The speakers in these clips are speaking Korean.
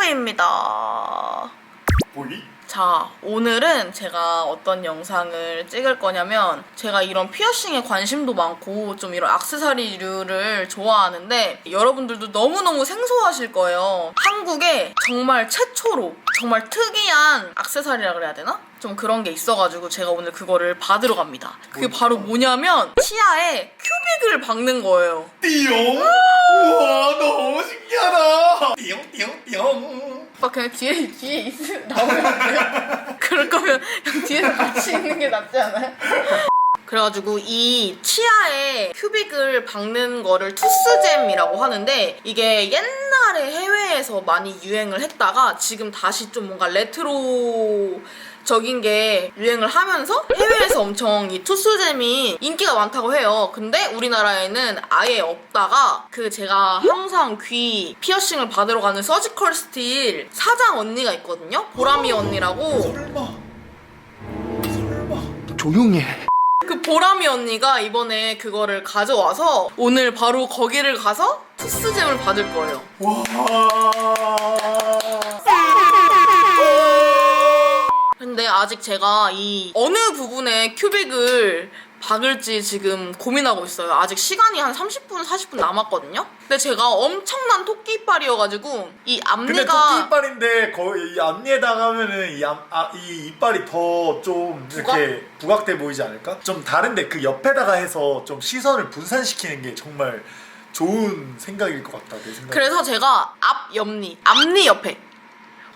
큐비입니다. 보이? 자, 오늘은 제가 어떤 영상을 찍을 거냐면 제가 이런 피어싱에 관심도 많고 좀 이런 악세사리류를 좋아하는데 여러분들도 너무너무 생소하실 거예요. 한국에 정말 최초로 정말 특이한 악세사리라 그래야 되나? 좀 그런 게 있어가지고 제가 오늘 그거를 받으러 갑니다. 그게 바로 뭐냐면 치아에 큐빅을 박는 거예요. 띠용? 우와 너무 신기하 다 띠용 띠용 띠용 오빠 그냥 뒤에 뒤에 있으 나오면 안 돼요? 그럴 거면 그냥 뒤에서 같이 있는 게 낫지 않아요? 그래가지고 이 치아에 큐빅을 박는 거를 투스잼이라고 하는데 이게 옛날에 해외에서 많이 유행을 했다가 지금 다시 좀 뭔가 레트로 적인 게 유행을 하면서 해외에서 엄청 이 투스잼이 인기가 많다고 해요. 근데 우리나라에는 아예 없다가 그 제가 항상 귀 피어싱을 받으러 가는 서지컬 스틸 사장 언니가 있거든요. 보람이 언니라고. 설마 설마 조용히 해그 보람이 언니가 이번에 그거를 가져와서 오늘 바로 거기를 가서 투스잼을 받을 거예요. 와 근데 아직 제가 이 어느 부분에 큐빅을 박을지 지금 고민하고 있어요. 아직 시간이 한 30분, 40분 남았거든요. 근데 제가 엄청난 토끼 이빨이어가지고 이 근데 앞니가 토끼 이빨인데 거의 이 앞니에다가 하면은 이, 앞, 아, 이 이빨이 더 좀 이렇게 부각돼 보이지 않을까? 좀 다른데 그 옆에다가 해서 좀 시선을 분산시키는 게 정말 좋은 생각일 것 같다 내 생각 그래서 제가 앞 옆니, 앞니 옆에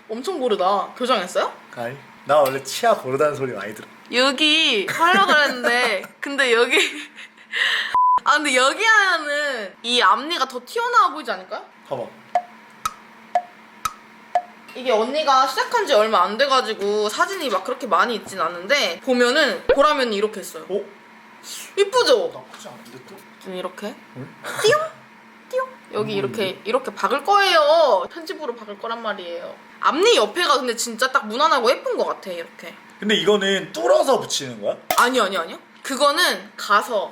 엄청 고르다. 교정했어요? 아니 나 원래 치아 고르다는 소리 많이 들어 여기 하려고 그랬는데 근데 여기 아 근데 여기 하면은 이 앞니가 더 튀어나와 보이지 않을까요? 봐봐 이게 언니가 시작한 지 얼마 안 돼가지고 사진이 막 그렇게 많이 있진 않은데 보면은 보라면 이렇게 했어요 어? 이쁘죠? 나쁘지 않은데 또? 좀 이렇게 응? 띠용 여기 음, 이렇게 이렇게 박을 거예요 편집으로 박을 거란 말이에요 앞니 옆에가 근데 진짜 딱 무난하고 예쁜 것 같아 이렇게 근데 이거는 뚫어서 붙이는 거야? 아니요 아니요 아니요 그거는 가서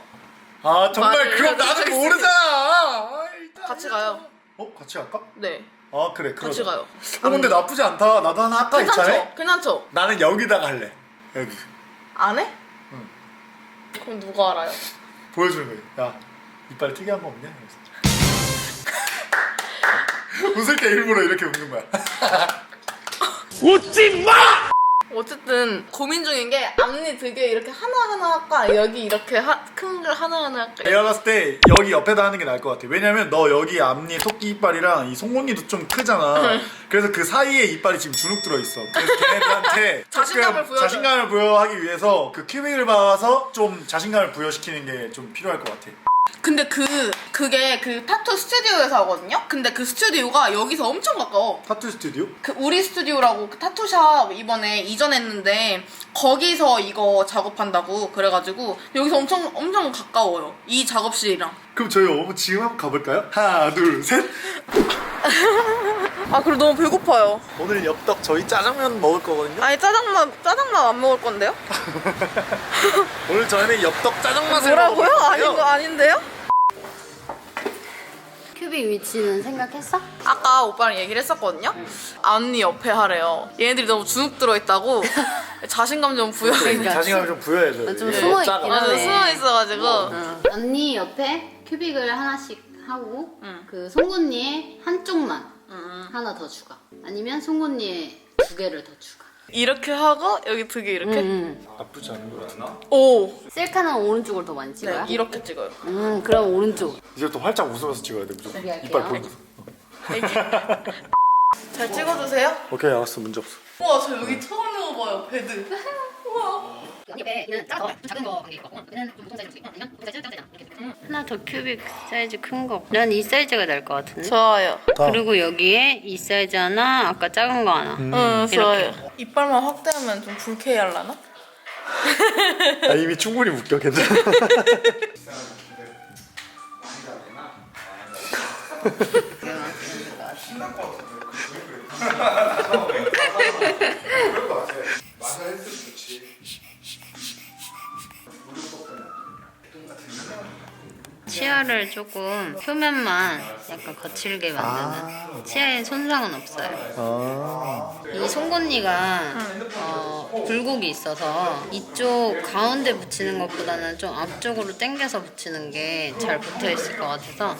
아 정말 그럼 나도. 모르잖아 아, 일단 같이 가요 어? 같이 갈까? 네 아 그래 그러자 같이 가요 어 근데 나쁘지 않다 나도 하나 할까 있잖아 괜찮죠? 괜찮죠? 나는 여기다가 할래 여기 안 해? 응. 그럼 누가 알아요? 보여주는 거야 야 이빨 특이한 거 없냐? 이러면서. 웃을 때 일부러 이렇게 웃는 거야. 어쨌든 고민 중인 게 앞니 되게 이렇게 하나하나 할까? 여기 이렇게 큰 걸 하나하나 할까? 내가 봤을 때 여기 옆에다 하는 게 나을 것 같아. 왜냐면 너 여기 앞니 토끼 이빨이랑 이 송곳니도 좀 크잖아. 그래서 그 사이에 이빨이 지금 주눅 들어있어. 그래서 걔네들한테 자신감을. 자신감을 부여하기 위해서 그 큐빅을 봐서 좀 자신감을 부여시키는 게 좀 필요할 것 같아 근데 그 그게 그 타투 스튜디오에서 하거든요? 근데 그 스튜디오가 여기서 엄청 가까워. 타투 스튜디오? 그 우리 스튜디오라고 그 타투샵 이번에 이전했는데 거기서 이거 작업한다고 그래가지고 여기서 엄청 엄청 가까워요. 이 작업실이랑. 그럼 저희 어머 지금 한번 가볼까요? 하나 둘 셋 아 그리고 너무 배고파요 오늘 엽떡 저희 짜장면 먹을 거거든요 아니 짜장면 짜장면 안 먹을 건데요? 오늘 저희는 엽떡 짜장 맛을 뭐라고요? 아닌 건데요. 거 아닌데요? 큐빅 위치는 생각했어? 아까 오빠랑 얘기를 했었거든요. 언니 옆에 하래요. 얘네들이 너무 주눅 들어 있다고 자신감 좀 부여해. 그러니까. 자신감 좀 부여해줘요 좀 이게 숨어 작아. 있긴 하네. 숨어 있어가지고 어. 언니 옆에 큐빅을 하나씩 하고 응. 그 송곳니에 한쪽만 음. 하나 더 추가. 아니면 송곳니에 두 개를 더 추가. 이렇게 하고 여기 두 개 이렇게. 음. 나쁘지 않은 거 같나? 오. 셀카는 오른쪽을 더 많이 네 찍어요? 이렇게 찍어요. 음 그럼 오른쪽. 이제 또 활짝 웃으면서 찍어야 돼 무조건 할게요. 이빨 보이면서. 잘 찍어주세요. 오케이 알았어 문제 없어 우와 저 여기 처음 있는 거 봐요 베드. 우와. 옆에는 작은 거, 작은 거 관계 있고, 얘는 좀 보통 사이즈 있고, 아니면 보통 사이즈, 작은 사이즈 이렇게. 하나 더 큐빅 사이즈 큰 거. 난 이 사이즈가 날 것 같은데. 좋아요. 그리고 여기에 이 사이즈 하나, 아까 작은 거 하나. 응 좋아요. 이빨만 확대하면 좀 불쾌할라나? 아 이미 충분히 웃겨 괜찮아 치아를 조금 표면만 약간 거칠게 만드는 치아에 손상은 없어요. 아. 이 송곳니가 어, 굴곡이 있어서 이쪽 가운데 붙이는 것보다는 좀 앞쪽으로 당겨서 붙이는 게 잘 붙어 있을 것 같아서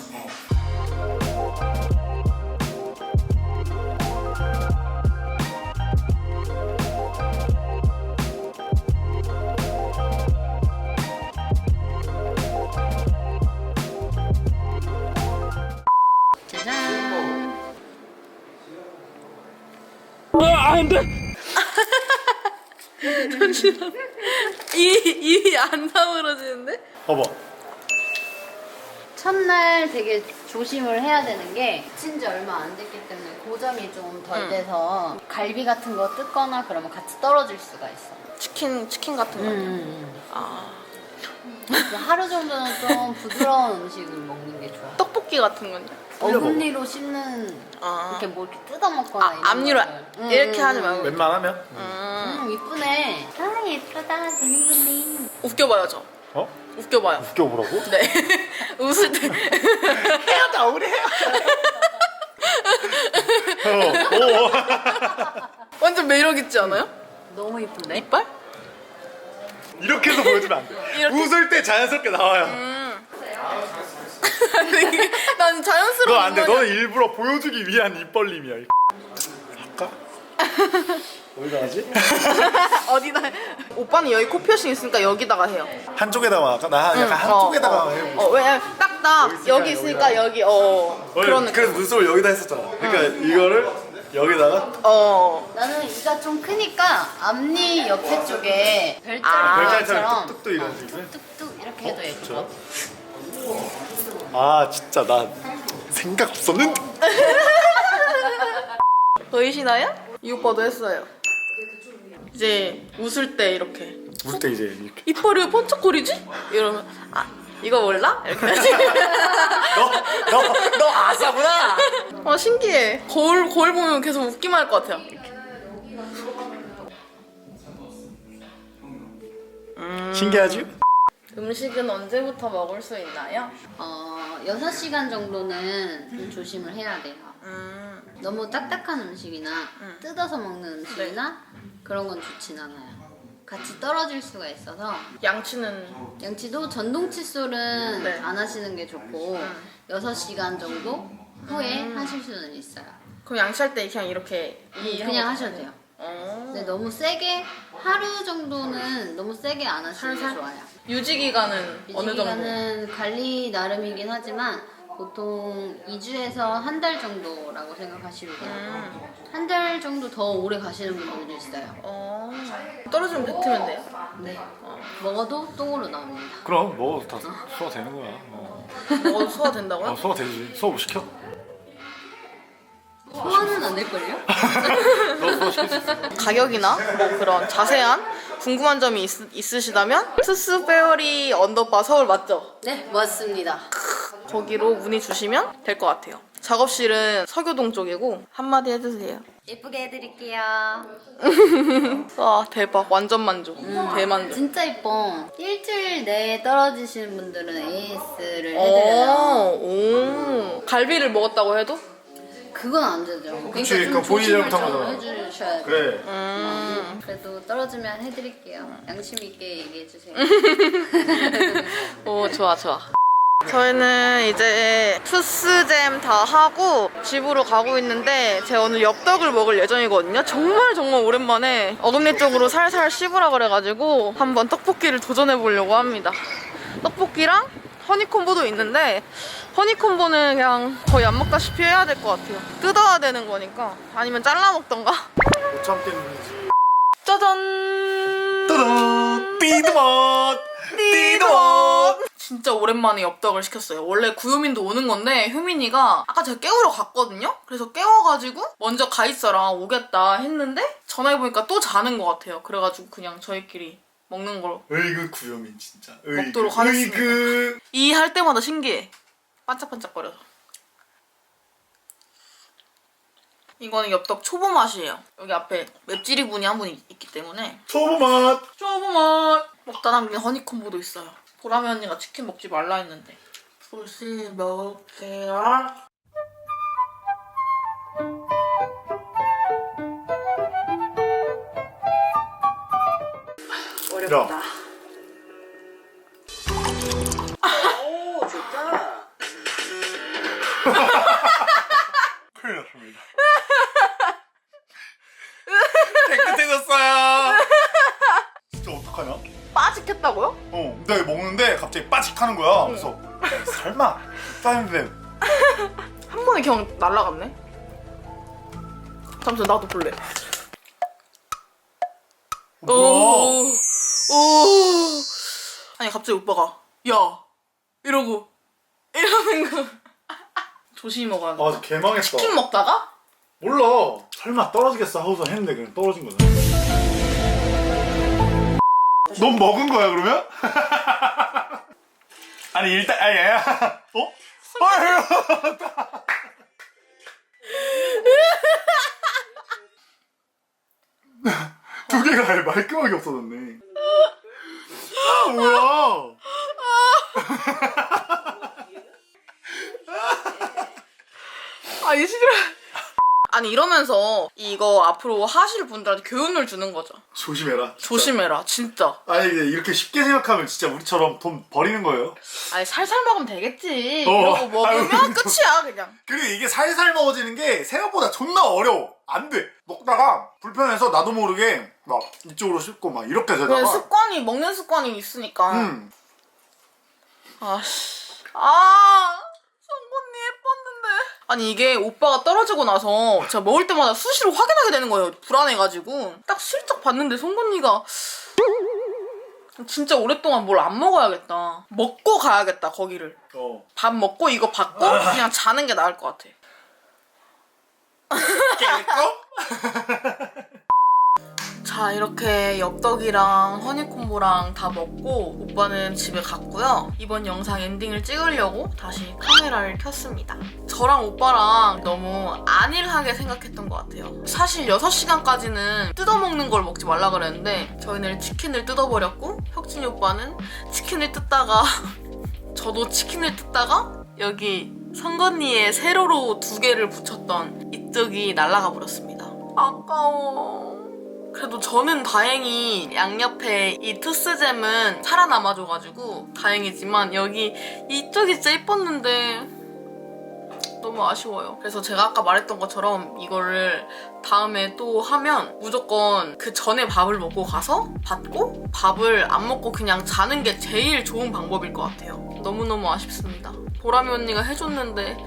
안 다물어지는데? 봐봐. 첫날 되게 조심을 해야 되는 게 친지 얼마 안 됐기 때문에 고점이 좀덜 응. 돼서 갈비 같은 거 뜯거나 그러면 같이 떨어질 수가 있어. 치킨 치킨 같은 거. 음. 아 하루 정도는 좀 부드러운 음식을 먹는 게 좋아. 떡볶이 같은 건요? 어금니로 씹는 아, 이렇게 뭐 이렇게 뜯어 먹거나 아 이런 앞니로 거를. 응, 이렇게 응, 하지 응. 말고. 웬만하면. 음. 음 이쁘네. 아 예쁘다 재민군님. 웃겨봐요 저. 어? 웃겨봐요. 웃겨보라고? 네. 웃을 때. 헤어져 우리 헤어져. 어, 오. 완전 매력 있지 않아요? 너무 이쁜데? 이빨? 이렇게 해서 보여주면 안 돼. 이렇게? 웃을 때 자연스럽게 나와요. 음. 난 자연스러운. 너 안 돼. 너는 일부러 보여주기 위한 입벌림이야. 이 할까? 어디다 하지? 어디다? 오빠는 여기 코 표시 있으니까 여기다가 해요. 한쪽에다가 할까? 나 약간 한쪽에다가 해볼게. 어, 왜냐면 딱딱 여기 있으니까 여기 있으니까 여기 어 어, 그런 느낌. 그래서 눈썹을 여기다 했었잖아. 그러니까 이거를 여기다가 어. 나는 이가 좀 크니까 앞니 옆에 쪽에 별자리 아. 별자리처럼 모양처럼 뚝뚝뚝 이런 식으로. 뚝뚝 이렇게 해도 예뻐. 아 진짜 나 생각 없었는데. 보이시나요? 이 오빠도 했어요. 이제 웃을 때 이렇게 웃을 때 이제 이렇게. 이빨이 왜 번쩍거리지? 이러면 아 이거 몰라? 이렇게. 너너너 아싸구나. 아 신기해. 거울 거울 보면 계속 웃기만 할 것 같아요. 신기하지? 음식은 언제부터 먹을 수 있나요? 어, 6시간 정도는 좀 조심을 해야 돼요. 음. 너무 딱딱한 음식이나 음. 뜯어서 먹는 음식이나 그런 건 좋진 않아요. 같이 떨어질 수가 있어서 양치는 양치도 전동 칫솔은 네. 안 하시는 게 좋고 음. 6시간 정도 후에 음. 하실 수는 있어요. 그럼 양치할 때 그냥 이렇게 이 그냥 하셔도 돼요. 어. 근데 너무 세게 하루 정도는 너무 세게 안 하시는 게 살살? 좋아요. 유지 기간은 어느 정도? 유지기간은 관리 나름이긴 하지만 보통 2주에서 한 달 정도라고 생각하시면 돼요. 음. 한 달 정도 더 오래 가시는 분들도 있어요. 어. 떨어지면 뱉으면 돼요? 네. 먹어도 똥으로 나옵니다. 그럼 뭐 다 소화 되는 거야. 어. 먹어도 소화 된다고요? 어, 소화 되지. 소화 못 시켜? 소화는 안 될걸요? 너 소화 시킬 수 있어. 가격이나 뭐 그런 자세한 궁금한 점이 있, 으시다면 투스 페어리 언더바 서울 맞죠? 네, 맞습니다. 거기로 문의 주시면 될 것 같아요. 작업실은 서교동 쪽이고 한마디 해주세요. 예쁘게 해드릴게요. 와 대박 완전 만족 대만족. 진짜 예뻐. 일주일 내에 떨어지시는 분들은 AS를 해드려요. 오, 오 갈비를 먹었다고 해도? 그건 안 되죠. 그러니까 그치, 좀 그러니까 본인이 조심을 잘못한 좀 거잖아. 해주셔야 돼요. 그래. 음. 그래도 떨어지면 해드릴게요. 양심 있게 얘기해 주세요. 오 좋아 좋아. 저희는 이제 투스잼 다 하고 집으로 가고 있는데 제가 오늘 엽떡을 먹을 예정이거든요. 정말 정말 오랜만에 어금니 쪽으로 살살 씹으라 그래가지고 한번 떡볶이를 도전해 보려고 합니다. 떡볶이랑 허니콤보도 있는데 허니콤보는 그냥 거의 안 먹다시피 해야 될 것 같아요. 뜯어야 되는 거니까 아니면 잘라 먹던가. 못 참겠는지. 짜잔. 따단 띠드맛 띠드맛. 진짜 오랜만에 엽떡을 시켰어요. 원래 구효민도 오는 건데 효민이가 아까 제가 깨우러 갔거든요. 그래서 깨워가지고 먼저 가 있어라 오겠다 했는데 전화해 보니까 또 자는 것 같아요. 그래가지고 그냥 저희끼리 먹는 걸 으이그 구요민 진짜. 으이그. 먹도록 하겠습니다. 으이그. 이 할 때마다 신기해. 반짝반짝거려서. 이거는 엽떡 초보 맛이에요. 여기 앞에 맵찔이 분이 한분 있기 때문에 초보맛. 초보 맛. 먹다 남긴 허니콤보도 있어요. 보람이 언니가 치킨 먹지 말라 했는데 조심히 먹을게요. 어렵다. 오 어, 내가 먹는데 갑자기 빠직 하는 거야. 그래서 설마 했는데 한 번에 그냥 날라갔네. 잠시만 나도 볼래. 뭐야? 오. 오. 아니 갑자기 오빠가 야 이러고 이러는 거. 조심히 먹어야겠다. 아, 개망했다. 치킨 먹다가 몰라. 설마 떨어지겠어 하고서 했는데 그냥 떨어진 거네. 넌 먹은 거야 그러면? 아니 일단 아니 야 어? 아유. 두 개가 아예 말끔하게 없어졌네. 아 뭐야? 아이 싫어. 아니 이러면서 이거 앞으로 하실 분들한테 교훈을 주는 거죠. 조심해라. 진짜. 조심해라 진짜. 아니 이렇게 쉽게 생각하면 진짜 우리처럼 돈 버리는 거예요. 아니 살살 먹으면 되겠지. 어. 이러고 먹으면 아유, 끝이야 그냥. 그리고 이게 살살 먹어지는 게 생각보다 존나 어려워. 안 돼. 먹다가 불편해서 나도 모르게 막 이쪽으로 씹고 막 이렇게 되다가 습관이 먹는 습관이 있으니까. 음. 아씨. 아. 아니, 이게 오빠가 떨어지고 나서 제가 먹을 때마다 수시로 확인하게 되는 거예요. 불안해가지고. 딱 슬쩍 봤는데 송곳니가 진짜 오랫동안 뭘 안 먹어야겠다. 먹고 가야겠다, 거기를. 어. 밥 먹고 이거 받고 그냥 자는 게 나을 것 같아. 깰까? 자 이렇게 엽떡이랑 허니콤보랑 다 먹고 오빠는 집에 갔고요. 이번 영상 엔딩을 찍으려고 다시 카메라를 켰습니다. 저랑 오빠랑 너무 안일하게 생각했던 것 같아요. 사실 6시간까지는 뜯어먹는 걸 먹지 말라 그랬는데 저희는 치킨을 뜯어버렸고 혁진이 오빠는 치킨을 뜯다가 저도 치킨을 뜯다가 여기 선건니에 세로로 두 개를 붙였던 이쪽이 날아가 버렸습니다. 아까워 그래도 저는 다행히 양옆에 이 투스잼은 살아남아줘가지고 다행이지만 여기 이쪽이 진짜 예뻤는데 너무 아쉬워요. 그래서 제가 아까 말했던 것처럼 이거를 다음에 또 하면 무조건 그 전에 밥을 먹고 가서 받고 밥을 안 먹고 그냥 자는 게 제일 좋은 방법일 것 같아요. 너무너무 아쉽습니다. 보람이 언니가 해줬는데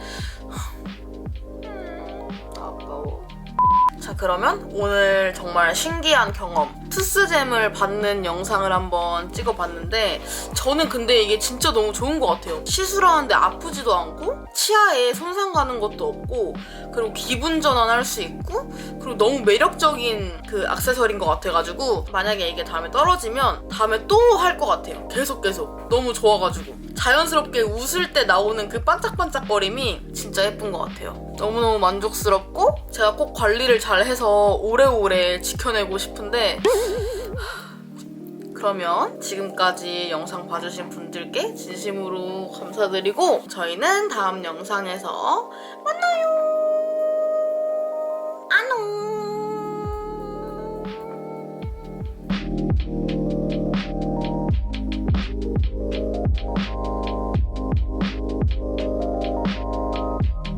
자 그러면 오늘 정말 신기한 경험 투스잼을 받는 영상을 한번 찍어봤는데 저는 근데 이게 진짜 너무 좋은 것 같아요. 시술하는데 아프지도 않고 치아에 손상 가는 것도 없고 그리고 기분 전환할 수 있고 그리고 너무 매력적인 그 액세서리인 것 같아가지고 만약에 이게 다음에 떨어지면 다음에 또 할 것 같아요. 계속 계속. 너무 좋아가지고 자연스럽게 웃을 때 나오는 그 반짝반짝거림이 진짜 예쁜 것 같아요 너무너무 만족스럽고 제가 꼭 관리를 잘 해서 오래오래 지켜내고 싶은데 그러면 지금까지 영상 봐주신 분들께 진심으로 감사드리고 저희는 다음 영상에서 만나요.